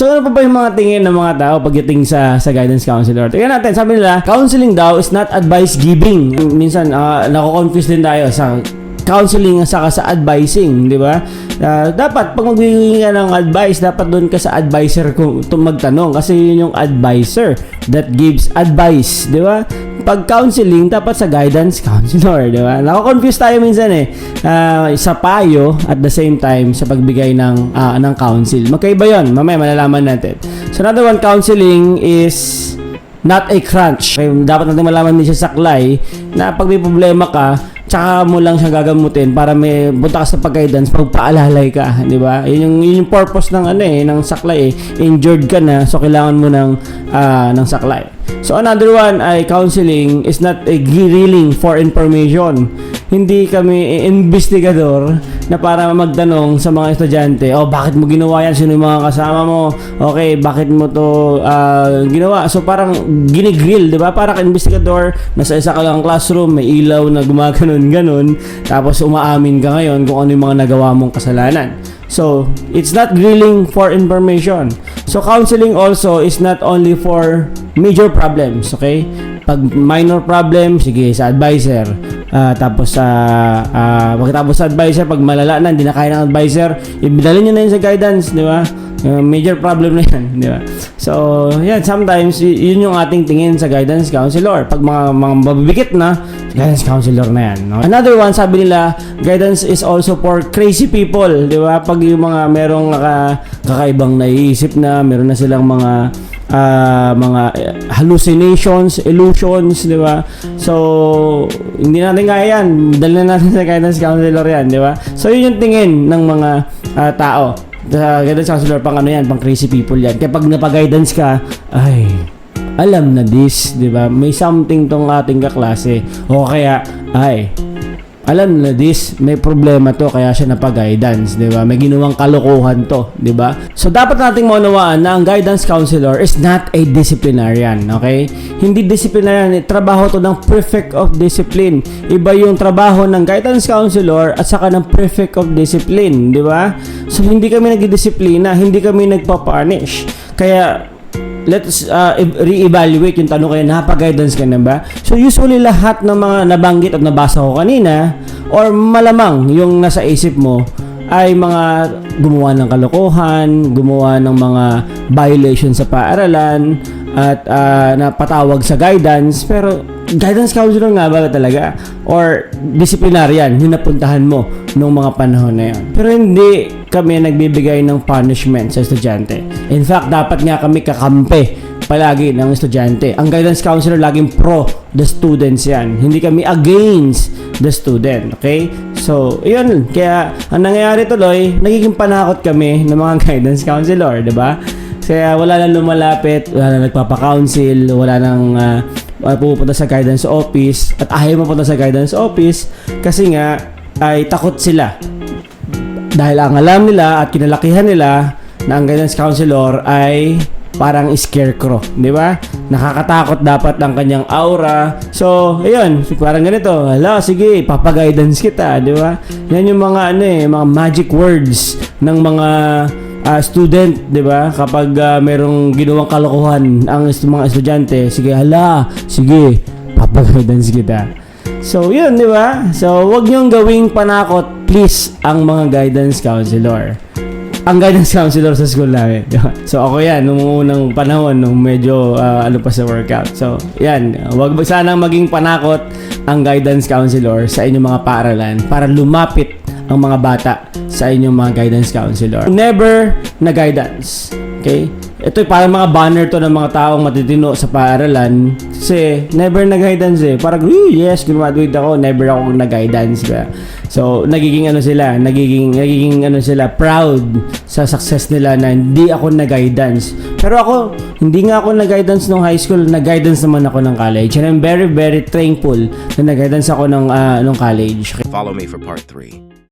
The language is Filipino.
So ano pa ba yung mga tingin ng mga tao pagdating sa sa guidance counselor? Tingnan natin, sabi nila, counseling daw is not advice giving. Minsan uh, nako-confuse din tayo sa counseling saka sa advising, di ba? Ah, dapat pag magbibigay ka ng advice, dapat doon ka sa advisor kung magtanong kasi yun yung advisor that gives advice, di ba? Pag counseling, dapat sa guidance counselor, di ba? Nako-confuse tayo minsan eh ah, sa payo at the same time sa pagbigay ng ah, ng counsel. Magkaiba 'yon. Mamaya malalaman natin. So another one, counseling is not a crunch. Okay, dapat natin malaman din sa saklay na pag may problema ka, tsaka mo lang siya gagamutin para may punta ka sa pag-guidance, pagpaalalay ka, di ba? Yun yung, yun yung purpose ng ano eh, ng saklay eh. Injured ka na, so kailangan mo ng, ah, ng saklay. So another one ay counseling is not a grilling for information. Hindi kami investigador na para magtanong sa mga estudyante, oh bakit mo ginawa yan? Sino yung mga kasama mo? Okay, bakit mo to ah, ginawa? So parang ginigrill, di ba? Para ka investigador, nasa isa ka lang classroom, may ilaw na gumaganon ganon, tapos umaamin ka ngayon kung ano yung mga nagawa mong kasalanan. So, it's not grilling for information. So, counseling also is not only for major problems, okay? Pag minor problem, sige, sa advisor. Ah, tapos sa uh, pagkatapos sa advisor, pag malala na, hindi na kaya ng advisor, ibidalin nyo na yun sa guidance, di ba? Uh, major problem na yan, di ba? So, yan, sometimes, yun yung ating tingin sa guidance counselor. Pag mga, mga mabibikit na, guidance counselor na yan. No? Another one, sabi nila, guidance is also for crazy people, di ba? Pag yung mga merong naka, kakaibang naiisip na, meron na silang mga ah, mga eh, hallucinations, illusions, di ba? So, hindi natin kaya yan. Dali na natin sa guidance counselor yan, di ba? So, yun yung tingin ng mga ah, tao. Sa guidance counselor, pang ano yan, pang crazy people yan. Kaya pag napag-guidance ka, ay, alam na this, di ba? May something tong ating kaklase. O kaya, ay, alam na this, may problema to kaya siya napag-guidance, 'di ba? May ginawang kalokohan to, 'di ba? So dapat nating maunawaan na ang guidance counselor is not a disciplinarian, okay? Hindi disciplinarian, eh, trabaho to ng prefect of discipline. Iba yung trabaho ng guidance counselor at saka ng prefect of discipline, 'di ba? So hindi kami nagdidisiplina, hindi kami nagpa-punish. Kaya let's uh, re-evaluate yung tanong kaya napag-guidance ka na ba? So usually lahat ng mga nabanggit at nabasa ko kanina or malamang yung nasa isip mo ay mga gumawa ng kalokohan, gumawa ng mga violation sa paaralan at uh, napatawag sa guidance. Pero guidance counselor nga ba talaga? Or disciplinarian yung napuntahan mo nung mga panahon na yun pero hindi kami nagbibigay ng punishment sa estudyante in fact dapat nga kami kakampi palagi ng estudyante. Ang guidance counselor laging pro the students yan. Hindi kami against the student okay? So yun. Kaya ang nangyayari tuloy nagiging panakot kami ng mga guidance counselor di ba? Kaya wala nang lumalapit, wala nang nagpapa-counsel, wala nang uh, pupunta sa guidance office. At ayaw mapunta sa guidance office kasi nga ay takot sila. Dahil ang alam nila at kinalakihan nila na ang guidance counselor ay parang scarecrow, di ba? Nakakatakot dapat ang kanyang aura. So, ayun, parang ganito. Hala, sige, papaguidance kita, di ba? Yan yung mga ano eh, mga magic words ng mga ah, student, 'di ba? Kapag ah, merong ginawang kalokohan ang mga estudyante, sige, hala, sige, papag-guidance kita. So, yun, 'di ba? So, wag niyong gawing panakot, please, ang mga guidance counselor. Ang guidance counselor sa school namin. So, ako yan, nung unang panahon, nung medyo ah, ano pa sa workout. So, yan, wag sanang maging panakot ang guidance counselor sa inyong mga paaralan para lumapit ang mga bata sa inyong mga guidance counselor. Never na guidance. Okay? Ito parang mga banner to ng mga taong matitino sa paaralan. Kasi never na guidance eh. Parang, "Uy, yes, graduate ako. Never ako na guidance. Ba? So, nagiging ano sila, nagiging, nagiging ano sila, proud sa success nila na hindi ako na guidance. Pero ako, hindi nga ako na guidance nung high school, na guidance naman ako ng college. And I'm very, very thankful na nag-guidance ako ng, ah, nung college. Follow me for part three.